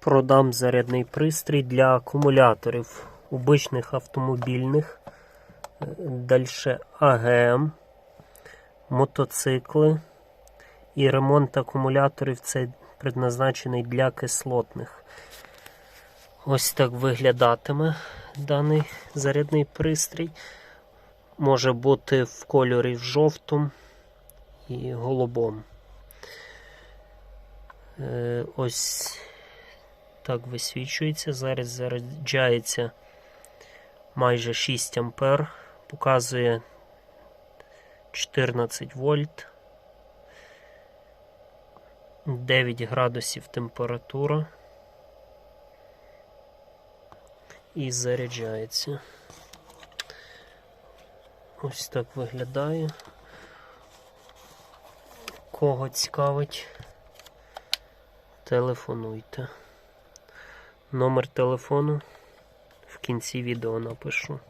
Продам зарядний пристрій для акумуляторів обичних автомобільних, далі АГМ, мотоцикли і ремонт акумуляторів це предназначений для кислотних. Ось так виглядатиме даний зарядний пристрій. Може бути в кольорі жовтому і голубому. Е, Ось так висвічується. Зараз заряджається майже 6 ампер, показує 14 вольт, 9 градусів температура і заряджається. Ось так виглядає. Кого цікавить, телефонуйте. Номер телефону в кінці відео напишу.